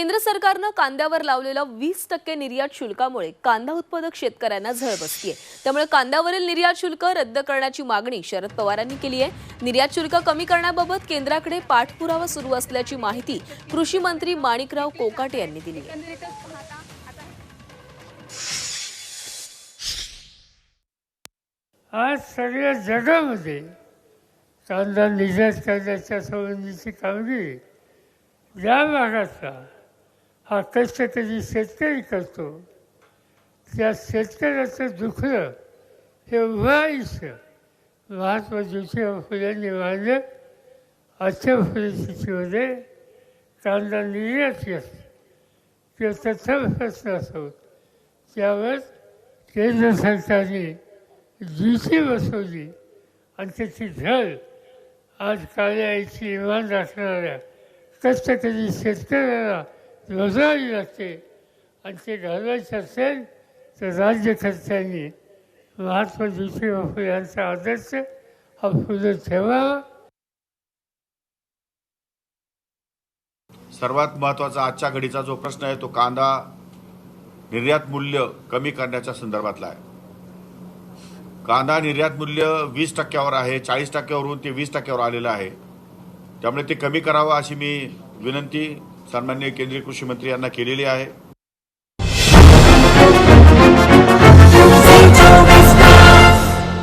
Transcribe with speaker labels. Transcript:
Speaker 1: केंद्र सरकारनं कांद्यावर लावलेल्या वीस टक्के निर्यात शुल्कामुळे कांदा उत्पादक शेतकऱ्यांना झळ बसतीये. त्यामुळे कांद्यावरील निर्यात शुल्क रद्द करण्याची मागणी शरद पवारांनी केली आहे. निर्यात शुल्क कमी करण्याबाबत केंद्राकडे पाठपुरावा सुरू असल्याची माहिती कृषी मंत्री माणिकराव कोकाटे यांनी दिली
Speaker 2: आज सगळ्या जगामध्ये कांदा निर्यात करण्याच्या संबंधीची कामगिरी ज्या भागातला हा कष्टकरी शेतकरी करतो त्या शेतकऱ्याचं दुखणं हे उभं महात्मा ज्योतिराव फुल्यांनी मानलं अशा परिस्थितीमध्ये कांदा निर्यात येत किंवा तत्सम प्रश्न असो त्यावर केंद्र सरकारने जीची बसवली आणि त्याची झळ आज काळ्याची इमान राखणाऱ्या कष्टकरी शेतकऱ्याला रोजगारी लागते आणि ते घालवायचे असेल तर राज्यकर्त्यांनी महात्मा ज्योतिबा फुले यांचा आदर्श हा पुढे ठेवावा.
Speaker 3: सर्वात महत्त्वाचा आजच्या घडीचा जो प्रश्न आहे तो कांदा निर्यात मूल्य कमी करण्याच्या संदर्भातला आहे. कांदा निर्यात मूल्य वीस टक्क्यावर आहे चाळीस टक्क्यावरून ते वीस टक्क्यावर आलेलं आहे. त्यामुळे ते कमी करावं अशी मी विनंती सन्मान्य केंद्रीय कृषी मंत्री यांना केलेली आहे.